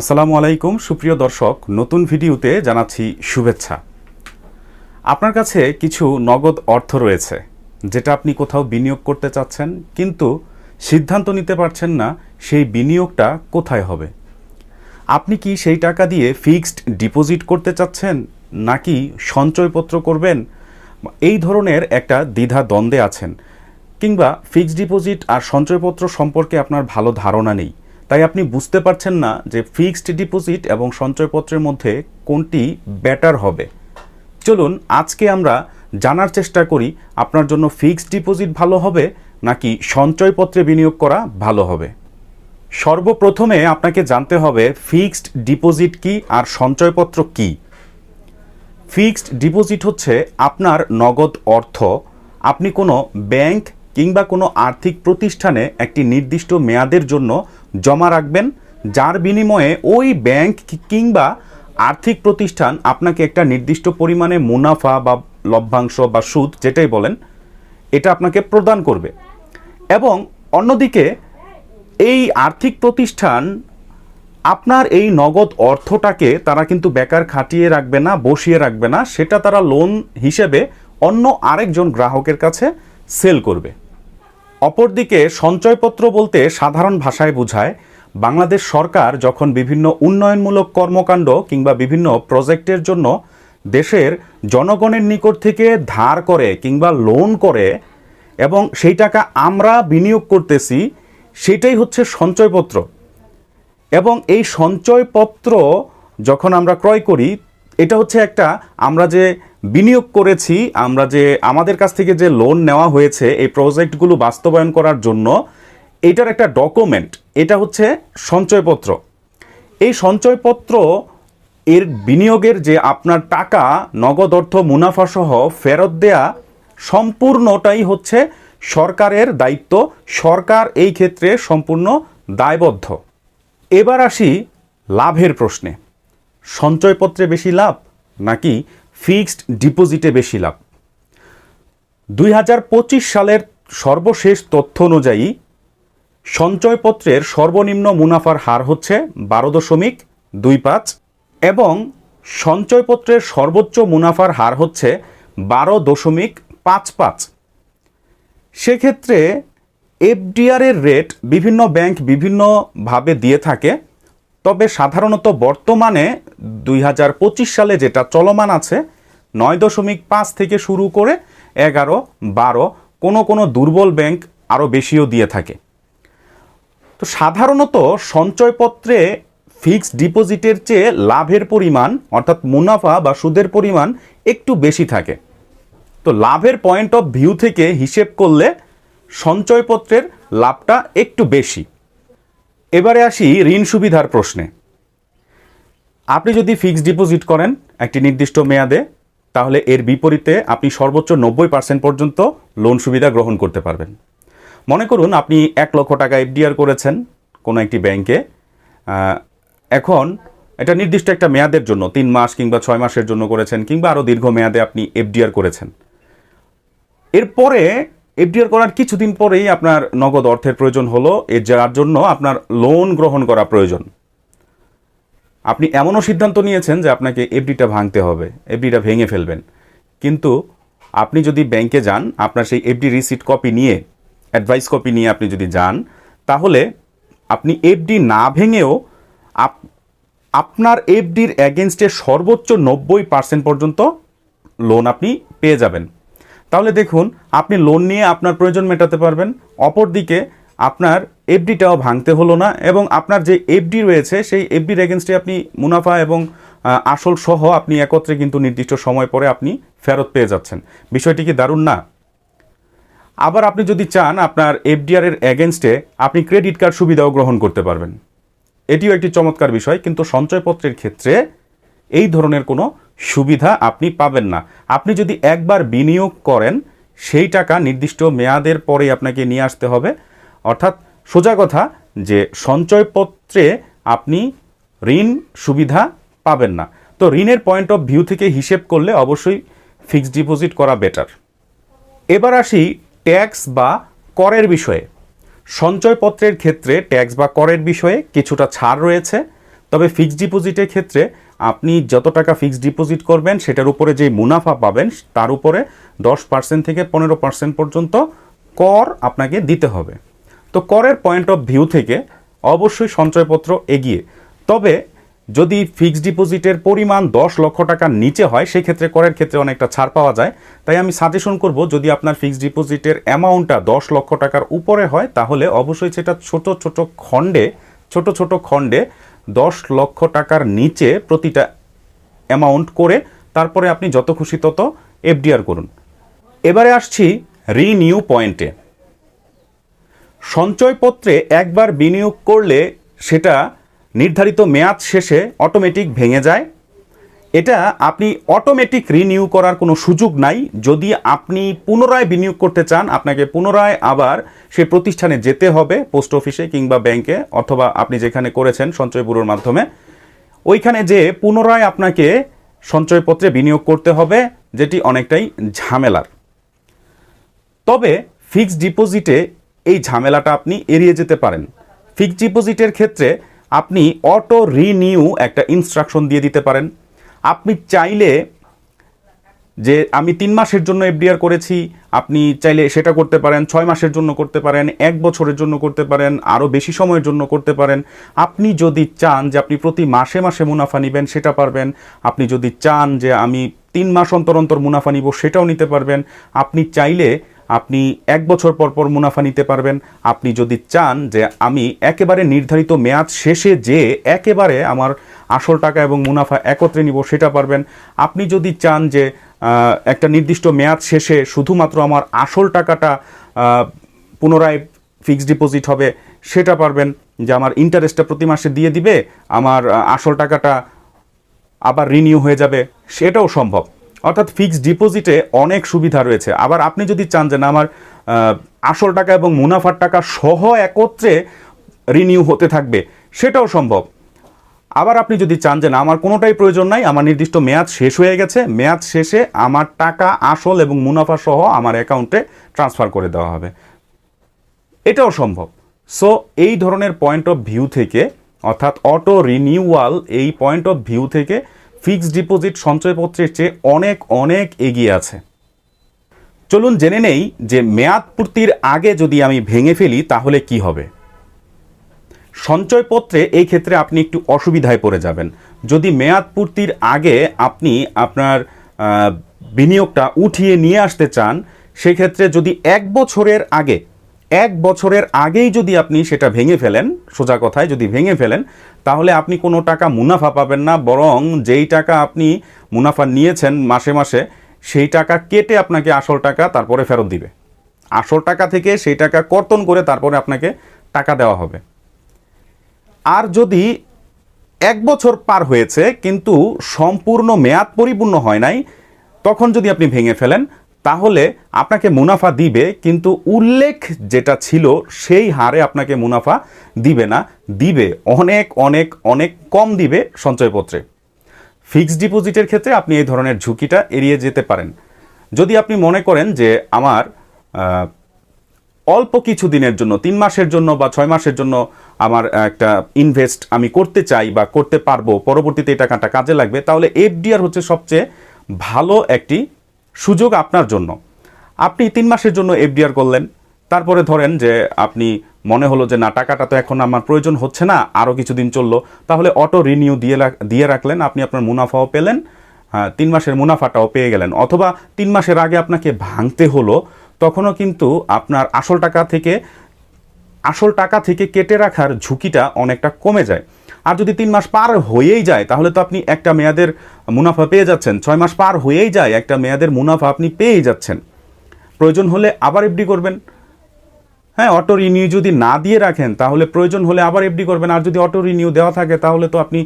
আসসালামু আলাইকুম, সুপ্রিয় দর্শক, নতুন ভিডিওতে জানাচ্ছি শুভেচ্ছা। আপনার কাছে কিছু নগদ অর্থ রয়েছে, যেটা আপনি কোথাও বিনিয়োগ করতে চাচ্ছেন, কিন্তু সিদ্ধান্ত নিতে পারছেন না সেই বিনিয়োগটা কোথায় হবে। আপনি কি সেই টাকা দিয়ে ফিক্সড ডিপোজিট করতে চাচ্ছেন, নাকি সঞ্চয়পত্র করবেন? এই ধরনের একটা দ্বিধা দ্বন্দ্বে আছেন, কিংবা ফিক্সড ডিপোজিট আর সঞ্চয়পত্র সম্পর্কে আপনার ভালো ধারণা নেই। তাই আপনি বুঝতে পারছেন না যে ফিক্সড ডিপোজিট এবং সঞ্চয়পত্রের মধ্যে কোনটি বেটার হবে। চলুন আজকে আমরা জানার চেষ্টা করি, আপনার জন্য ফিক্সড ডিপোজিট ভালো হবে নাকি সঞ্চয়পত্রে বিনিয়োগ করা ভালো হবে। সর্বপ্রথমে আপনাকে জানতে হবে ফিক্সড ডিপোজিট কি আর সঞ্চয়পত্র কি। ফিক্সড ডিপোজিট হচ্ছে আপনার নগদ অর্থ। আপনি কোনো ব্যাংক কিংবা কোনো আর্থিক প্রতিষ্ঠানে একটি নির্দিষ্ট মেয়াদের জন্য জমা রাখবেন, যার বিনিময়ে ওই ব্যাংক কিংবা আর্থিক প্রতিষ্ঠান আপনাকে একটা নির্দিষ্ট পরিমাণে মুনাফা বা লভ্যাংশ বা সুদ, যেটাই বলেন, এটা আপনাকে প্রদান করবে। এবং অন্যদিকে, এই আর্থিক প্রতিষ্ঠান আপনার এই নগদ অর্থটাকে তারা কিন্তু বেকার খাটিয়ে রাখবে না, বসিয়ে রাখবে না, সেটা তারা লোন হিসেবে অন্য আরেকজন গ্রাহকের কাছে সেল করবে। অপরদিকে সঞ্চয়পত্র বলতে সাধারণ ভাষায় বোঝায়, বাংলাদেশ সরকার যখন বিভিন্ন উন্নয়নমূলক কর্মকাণ্ড কিংবা বিভিন্ন প্রজেক্টের জন্য দেশের জনগণের নিকট থেকে ধার করে কিংবা লোন করে এবং সেই টাকা আমরা বিনিয়োগ করতেছি, সেটাই হচ্ছে সঞ্চয়পত্র। এবং এই সঞ্চয়পত্র যখন আমরা ক্রয় করি, এটা হচ্ছে একটা আমরা যে বিনিয়োগ করেছি, আমরা যে আমাদের কাছ থেকে যে লোন নেওয়া হয়েছে, এই প্রজেক্টগুলো বাস্তবায়ন করার জন্য, এটার একটা ডকুমেন্ট এটা হচ্ছে সঞ্চয়পত্র। এই সঞ্চয়পত্র, এর বিনিয়োগের যে আপনার টাকা, নগদ অর্থ, মুনাফা সহ ফেরত দেয়া, সম্পূর্ণটাই হচ্ছে সরকারের দায়িত্ব। সরকার এই ক্ষেত্রে সম্পূর্ণ দায়বদ্ধ। এবার আসি লাভের প্রশ্নে। সঞ্চয়পত্রে বেশি লাভ নাকি ফিক্সড ডিপোজিটে বেশি লাভ। দুই হাজার পঁচিশ সালের সর্বশেষ তথ্য অনুযায়ী, সঞ্চয়পত্রের সর্বনিম্ন মুনাফার হার হচ্ছে বারো দশমিক দুই পাঁচ এবং সঞ্চয়পত্রের সর্বোচ্চ মুনাফার হার হচ্ছে বারো দশমিক পাঁচ পাঁচ। সেক্ষেত্রে এফডিআরের রেট বিভিন্ন ব্যাংক বিভিন্নভাবে দিয়ে থাকে। তবে সাধারণত বর্তমানে দুই হাজার পঁচিশ সালে যেটা চলমান আছে, নয় দশমিক পাঁচ থেকে শুরু করে এগারো, বারো, কোনো কোনো দুর্বল ব্যাংক আরও বেশিও দিয়ে থাকে। তো সাধারণত সঞ্চয়পত্রে ফিক্সড ডিপোজিটের চেয়ে লাভের পরিমাণ, অর্থাৎ মুনাফা বা সুদের পরিমাণ একটু বেশি থাকে। তো লাভের পয়েন্ট অফ ভিউ থেকে হিসেব করলে সঞ্চয়পত্রের লাভটা একটু বেশি। এবারে আসি ঋণ সুবিধার প্রশ্নে। আপনি যদি ফিক্সড ডিপোজিট করেন একটি নির্দিষ্ট মেয়াদে, তাহলে এর বিপরীতে আপনি সর্বোচ্চ নব্বই পার্সেন্ট পর্যন্ত লোন সুবিধা গ্রহণ করতে পারবেন। মনে করুন আপনি এক লক্ষ টাকা এফডিআর করেছেন কোনো একটি ব্যাংকে। এখন এটা নির্দিষ্ট একটা মেয়াদের জন্য, তিন মাস কিংবা ছয় মাসের জন্য করেছেন কিংবা আরও দীর্ঘ মেয়াদে আপনি এফডিআর করেছেন। এরপরে এফডিআর করার কিছুদিন পরেই আপনার নগদ অর্থের প্রয়োজন হলো এর যার জন্য আপনার লোন গ্রহণ করা প্রয়োজন। আপনি এমনও সিদ্ধান্ত নিয়েছেন যে আপনাকে এফডিটা ভাঙতে হবে, এফডিটা ভেঙে ফেলবেন। কিন্তু আপনি যদি ব্যাংকে যান, আপনার সেই এফডি রিসিট কপি নিয়ে অ্যাডভাইস কপি নিয়ে আপনি যদি যান, তাহলে আপনি এফডি না ভেঙেও আপ- আপনার এফডির অ্যাগেনস্টে সর্বোচ্চ নব্বই পার্সেন্ট পর্যন্ত লোন আপনি পেয়ে যাবেন। তাহলে দেখুন, আপনি লোন নিয়ে আপনার প্রয়োজন মেটাতে পারবেন। অপরদিকে, আপনার এফডিটাও ভাঙতে হলো না এবং আপনার যে এফডি রয়েছে, সেই এফডির এগেনস্টে আপনি মুনাফা এবং আসল সহ আপনি একত্রে কিন্তু নির্দিষ্ট সময় পরে আপনি ফেরত পেয়ে যাচ্ছেন। বিষয়টি কি দারুণ না? আবার আপনি যদি চান, আপনার এফডিআর এর এগেনস্টে আপনি ক্রেডিট কার্ড সুবিধাও গ্রহণ করতে পারবেন। এটিও একটি চমৎকার বিষয়, কিন্তু সঞ্চয়পত্রের ক্ষেত্রে এই ধরনের কোনো সুবিধা আপনি পাবেন না। আপনি যদি একবার বিনিয়োগ করেন, সেই টাকা নির্দিষ্ট মেয়াদের পরে আপনাকে নিয়ে আসতে হবে। অর্থাৎ সোজা কথা যে সঞ্চয়পত্রে আপনি ঋণ সুবিধা পাবেন না। তো ঋণের পয়েন্ট অফ ভিউ থেকে হিসেব করলে অবশ্যই ফিক্সড ডিপোজিট করা বেটার এবার আসি ট্যাক্স বা করের বিষয়ে। সঞ্চয়পত্রের ক্ষেত্রে ট্যাক্স বা করের বিষয়ে কিছুটা ছাড় রয়েছে, তবে ফিক্সড ডিপোজিটের ক্ষেত্রে আপনি যত টাকা ফিক্সড ডিপোজিট করবেন, সেটার উপরে যে মুনাফা পাবেন, তার উপরে দশ পার্সেন্ট থেকে পনেরো পার্সেন্ট পর্যন্ত কর আপনাকে দিতে হবে। তো করের পয়েন্ট অফ ভিউ থেকে অবশ্যই সঞ্চয়পত্র এগিয়ে। তবে যদি ফিক্সড ডিপোজিটের পরিমাণ দশ লক্ষ টাকার নিচে হয় সেই ক্ষেত্রে করের ক্ষেত্রে অনেকটা ছাড় পাওয়া যায়। তাই আমি সাজেশন করব, যদি আপনার ফিক্সড ডিপোজিটের অ্যামাউন্টটা দশ লক্ষ টাকার উপরে হয়, তাহলে অবশ্যই সেটা ছোট ছোট খণ্ডে, ছোট ছোট খণ্ডে দশ লক্ষ টাকার নিচে প্রতিটা অ্যামাউন্ট করে তারপরে আপনি যত খুশি তত এফডিআর করুন। এবারে আসছি রিনিউ পয়েন্টে সঞ্চয়পত্রে একবার বিনিয়োগ করলে সেটা নির্ধারিত মেয়াদ শেষে অটোমেটিক ভেঙে যায়। এটা আপনি অটোমেটিক রিনিউ করার কোনো সুযোগ নাই। যদি আপনি পুনরায় বিনিয়োগ করতে চান, আপনাকে পুনরায় আবার সেই প্রতিষ্ঠানে যেতে হবে পোস্ট অফিসে কিংবা ব্যাংকে অথবা আপনি যেখানে করেছেন সঞ্চয় ব্যুরোর মাধ্যমে। ওইখানে যে পুনরায় আপনাকে সঞ্চয়পত্রে বিনিয়োগ করতে হবে, যেটি অনেকটাই ঝামেলার। তবে ফিক্সড ডিপোজিটে এই ঝামেলাটা আপনি এড়িয়ে যেতে পারেন। ফিক্সড ডিপোজিটের ক্ষেত্রে আপনি অটো রিনিউ একটা ইনস্ট্রাকশন দিয়ে দিতে পারেন। আপনি চাইলে যে আমি তিন মাসের জন্য এফডিআর করেছি, আপনি চাইলে সেটা করতে পারেন, ছয় মাসের জন্য করতে পারেন, এক বছরের জন্য করতে পারেন, আরও বেশি সময়ের জন্য করতে পারেন। আপনি যদি চান যে আপনি প্রতি মাসে মাসে মুনাফা নেবেন, সেটা পারবেন। আপনি যদি চান যে আমি তিন মাস অন্তর অন্তর মুনাফা নিব, সেটাও নিতে পারবেন। আপনি চাইলে আপনি এক বছর পর পর মুনাফা নিতে পারবেন। আপনি যদি চান যে আমি একেবারে নির্ধারিত মেয়াদ শেষে যে একেবারে আমার আসল টাকা এবং মুনাফা একত্রে নিব সেটা পারবেন। আপনি যদি চান যে একটা নির্দিষ্ট মেয়াদ শেষে শুধুমাত্র আমার আসল টাকাটা পুনরায় ফিক্সড ডিপোজিট হবে, সেটা পারবেন যে আমার ইন্টারেস্টটা প্রতি মাসে দিয়ে দিবে, আমার আসল টাকাটা আবার রিনিউ হয়ে যাবে, সেটাও সম্ভব। অর্থাৎ ফিক্সড ডিপোজিটে অনেক সুবিধা রয়েছে। আবার আপনি যদি চান যে না, আমার আসল টাকা এবং মুনাফার টাকা সহ একত্রে রিনিউ হতে থাকবে, সেটাও সম্ভব। আবার আপনি যদি চান যে না, আমার কোনোটাই প্রয়োজন নাই, আমার নির্দিষ্ট মেয়াদ শেষ হয়ে গেছে, মেয়াদ শেষে আমার টাকা আসল এবং মুনাফা সহ আমার অ্যাকাউন্টে ট্রান্সফার করে দেওয়া হবে। এটাও সম্ভব। সো এই ধরনের পয়েন্ট অফ ভিউ থেকে, অর্থাৎ অটো রিনিউয়াল এই পয়েন্ট অফ ভিউ থেকে ফিক্সড ডিপোজিট সঞ্চয়পত্রের চেয়ে অনেক অনেক এগিয়ে আছে। চলুন জেনে নেই যে মেয়াদ পূর্তির আগে যদি আমি ভেঙে ফেলি, তাহলে কি হবে? সঞ্চয়পত্রে এই ক্ষেত্রে আপনি একটু অসুবিধায় পড়ে যাবেন। যদি মেয়াদ পূর্তির আগে আপনি আপনার বিনিয়োগটা উঠিয়ে নিয়ে আসতে চান, সেক্ষেত্রে যদি এক বছরের আগে এক বছরের আগেই যদি আপনি সেটা ভেঙে ফেলেন, সোজা কথায় যদি ভেঙে ফেলেন, তাহলে আপনি কোনো টাকা মুনাফা পাবেন না, বরং যেই টাকা আপনি মুনাফা নিয়েছেন মাসে মাসে, সেই টাকা কেটে আপনাকে আসল টাকা তারপরে ফেরত দিবে। আসল টাকা থেকে সেই টাকা কর্তন করে তারপরে আপনাকে টাকা দেওয়া হবে। আর যদি এক বছর পার হয়েছে, কিন্তু সম্পূর্ণ মেয়াদ পরিপূর্ণ হয় নাই, তখন যদি আপনি ভেঙে ফেলেন তাহলে আপনাকে মুনাফা দিবে, কিন্তু উল্লেখ যেটা ছিল সেই হারে আপনাকে মুনাফা দিবে না। দিবে অনেক অনেক অনেক কম দিবে সঞ্চয়পত্রে। ফিক্সড ডিপোজিটের ক্ষেত্রে আপনি এই ধরনের ঝুঁকিটা এড়িয়ে যেতে পারেন। যদি আপনি মনে করেন যে আমার অল্প কিছু দিনের জন্য, তিন মাসের জন্য বা ছয় মাসের জন্য আমার একটা ইনভেস্ট আমি করতে চাই বা করতে পারব, পরবর্তীতে এই টাকাটা কাজে লাগবে, তাহলে এফডিআর হচ্ছে সবচেয়ে ভালো একটি সুযোগ আপনার জন্য। আপনি তিন মাসের জন্য এফডিআর করলেন। তারপরে ধরেন যে আপনি মনে হলো যে, না, টাকাটা তো এখন আমার প্রয়োজন হচ্ছে না আরও কিছুদিন চলল। তাহলে অটো রিনিউ দিয়ে দিয়ে রাখলেন, আপনি আপনার মুনাফাও পেলেন হ্যাঁ তিন মাসের মুনাফাটাও পেয়ে গেলেন। অথবা তিন মাসের আগে আপনাকে ভাঙতে হলো, তখনও কিন্তু আপনার আসল টাকা থেকে, আসল টাকা থেকে কেটে রাখার ঝুঁকিটা অনেকটা কমে যায়। আর যদি তিন মাস পার হয়েই যায়, তাহলে তো আপনি একটা মেয়াদের মুনাফা পেয়ে যাচ্ছেন। ছয় মাস পার হয়েই যায়, একটা মেয়াদের মুনাফা আপনি পেয়েই যাচ্ছেন। প্রয়োজন হলে আবার এফডি করবেন। হ্যাঁ অটো রিনিউ যদি না দিয়ে রাখেন, তাহলে প্রয়োজন হলে আবার এফডি করবেন। আর যদি অটো রিনিউ দেওয়া থাকে, তাহলে তো আপনি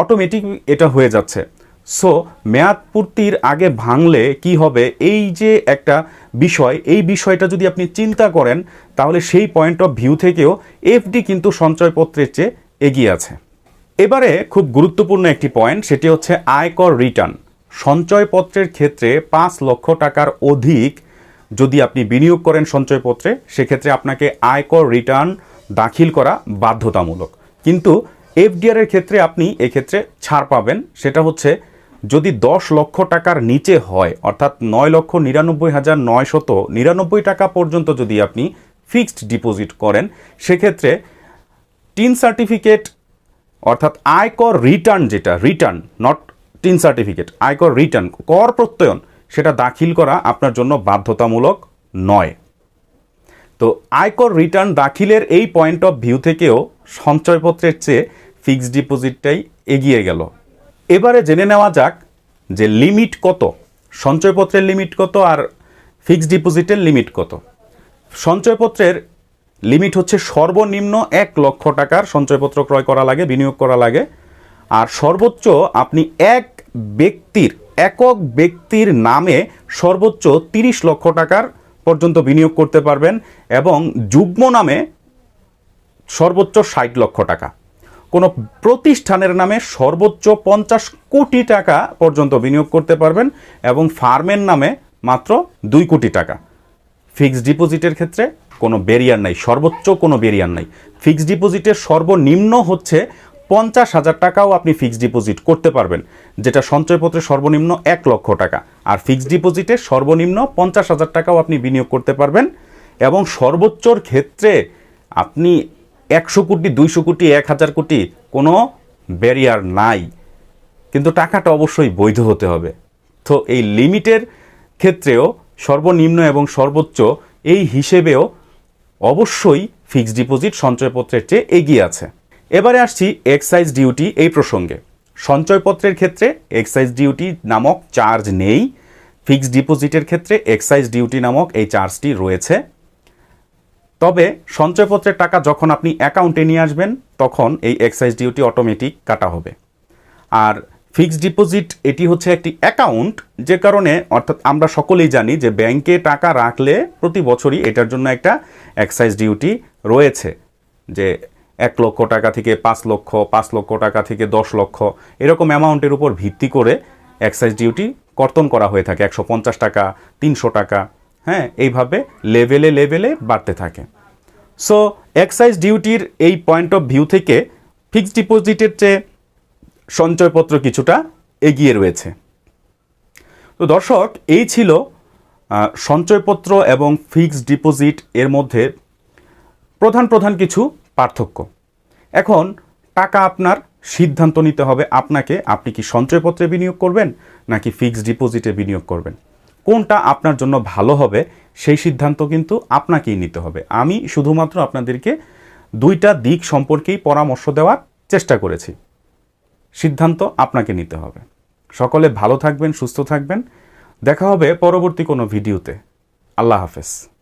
অটোমেটিক এটা হয়ে যাচ্ছে। সো মেয়াদ পূর্তির আগে ভাঙলে কি হবে? এই যে একটা বিষয়, এই বিষয়টা যদি আপনি চিন্তা করেন, তাহলে সেই পয়েন্ট অফ ভিউ থেকেও এফডি কিন্তু সঞ্চয়পত্রের চেয়ে এগিয়ে আছে। এবারে খুব গুরুত্বপূর্ণ একটি পয়েন্ট সেটি হচ্ছে আয়কর রিটার্ন সঞ্চয়পত্রের ক্ষেত্রে পাঁচ লক্ষ টাকার অধিক যদি আপনি বিনিয়োগ করেন সঞ্চয়পত্রে, সেক্ষেত্রে আপনাকে আয়কর রিটার্ন দাখিল করা বাধ্যতামূলক। কিন্তু এফডিআর এর ক্ষেত্রে আপনি এক্ষেত্রে ছাড় পাবেন। সেটা হচ্ছে যদি দশ লক্ষ টাকার নিচে হয়, অর্থাৎ নয় লক্ষ নিরানব্বই হাজার নয়শত নিরানব্বই টাকা পর্যন্ত যদি আপনি ফিক্সড ডিপোজিট করেন, সেক্ষেত্রে টিন সার্টিফিকেট অর্থাৎ আয়কর রিটার্ন যেটা রিটার্ন নট টিন সার্টিফিকেট আয়কর রিটার্ন কর প্রত্যয়ন, সেটা দাখিল করা আপনার জন্য বাধ্যতামূলক নয়। তো আয়কর রিটার্ন দাখিলের এই পয়েন্ট অফ ভিউ থেকেও সঞ্চয়পত্রের চেয়ে ফিক্সড ডিপোজিটটাই এগিয়ে গেল। এবারে জেনে নেওয়া যাক যে লিমিট কত, সঞ্চয়পত্রের লিমিট কত আর ফিক্সড ডিপোজিটের লিমিট কত। সঞ্চয়পত্রের লিমিট হচ্ছে সর্বনিম্ন এক লক্ষ টাকার সঞ্চয়পত্র ক্রয় করা লাগে, বিনিয়োগ করা লাগে। আর সর্বোচ্চ আপনি এক ব্যক্তির, একক ব্যক্তির নামে সর্বোচ্চ তিরিশ লক্ষ টাকার পর্যন্ত বিনিয়োগ করতে পারবেন এবং যুগ্ম নামে সর্বোচ্চ ষাট লক্ষ টাকা। কোনো প্রতিষ্ঠানের নামে সর্বোচ্চ পঞ্চাশ কোটি টাকা পর্যন্ত বিনিয়োগ করতে পারবেন এবং ফার্মের নামে মাত্র দুই কোটি টাকা। ফিক্সড ডিপোজিটের ক্ষেত্রে কোনো ব্যারিয়ার নাই, সর্বোচ্চ কোনো ব্যারিয়ার নাই। ফিক্সড ডিপোজিটের সর্বনিম্ন হচ্ছে পঞ্চাশ হাজার টাকাও আপনি ফিক্সড ডিপোজিট করতে পারবেন, যেটা সঞ্চয়পত্রে সর্বনিম্ন এক লক্ষ টাকা। আর ফিক্সড ডিপোজিটে সর্বনিম্ন পঞ্চাশ হাজার টাকাও আপনি বিনিয়োগ করতে পারবেন এবং সর্বোচ্চর ক্ষেত্রে আপনি একশো কোটি, দুইশো কোটি, এক হাজার কোটি কোনো ব্যারিয়ার নাই। কিন্তু টাকাটা অবশ্যই বৈধ হতে হবে। তো এই লিমিটের ক্ষেত্রেও সর্বনিম্ন এবং সর্বোচ্চ এই হিসেবেও অবশ্যই ফিক্সড ডিপোজিট সঞ্চয়পত্রের চেয়ে এগিয়ে আছে। এবারে আসছি এক্সাইজ ডিউটি এই প্রসঙ্গে। সঞ্চয়পত্রের ক্ষেত্রে এক্সাইজ ডিউটি নামক চার্জ নেই। ফিক্সড ডিপোজিটের ক্ষেত্রে এক্সাইজ ডিউটি নামক এই চার্জটি রয়েছে। তবে সঞ্চয়পত্রের টাকা যখন আপনি অ্যাকাউন্টে নিয়ে আসবেন, তখন এই এক্সাইজ ডিউটি অটোমেটিক কাটা হবে। আর ফিক্সড ডিপোজিট, এটি হচ্ছে একটি অ্যাকাউন্ট যে কারণে, অর্থাৎ আমরা সকলেই জানি যে ব্যাংকে টাকা রাখলে প্রতি বছরই এটার জন্য একটা এক্সাইজ ডিউটি রয়েছে। যে এক লক্ষ টাকা থেকে পাঁচ লক্ষ পাঁচ লক্ষ টাকা থেকে দশ লক্ষ, এরকম অ্যামাউন্টের উপর ভিত্তি করে এক্সাইজ ডিউটি কর্তন করা হয়ে থাকে। একশো পঞ্চাশ টাকা, তিনশো টাকা হ্যাঁ এইভাবে লেভেলে লেভেলে বাড়তে থাকে। সো এক্সাইজ ডিউটির এই পয়েন্ট অফ ভিউ থেকে ফিক্সড ডিপোজিটের চেয়ে সঞ্চয়পত্র কিছুটা এগিয়ে রয়েছে। তো দর্শক, এই ছিল সঞ্চয়পত্র এবং ফিক্সড ডিপোজিট এর মধ্যে প্রধান প্রধান কিছু পার্থক্য। এখন টাকা আপনার সিদ্ধান্ত নিতে হবে, আপনাকে, আপনি কি সঞ্চয়পত্রে বিনিয়োগ করবেন নাকি ফিক্সড ডিপোজিটে বিনিয়োগ করবেন। কোনটা আপনার জন্য ভালো হবে, সেই সিদ্ধান্ত কিন্তু আপনাকেই নিতে হবে। আমি শুধুমাত্র আপনাদেরকে দুইটা দিক সম্পর্কেই পরামর্শ দেওয়ার চেষ্টা করেছি। সিদ্ধান্ত আপনাকে নিতে হবে। সকলে ভালো থাকবেন, সুস্থ থাকবেন। দেখা হবে পরবর্তী কোনো ভিডিওতে। আল্লাহ হাফেজ।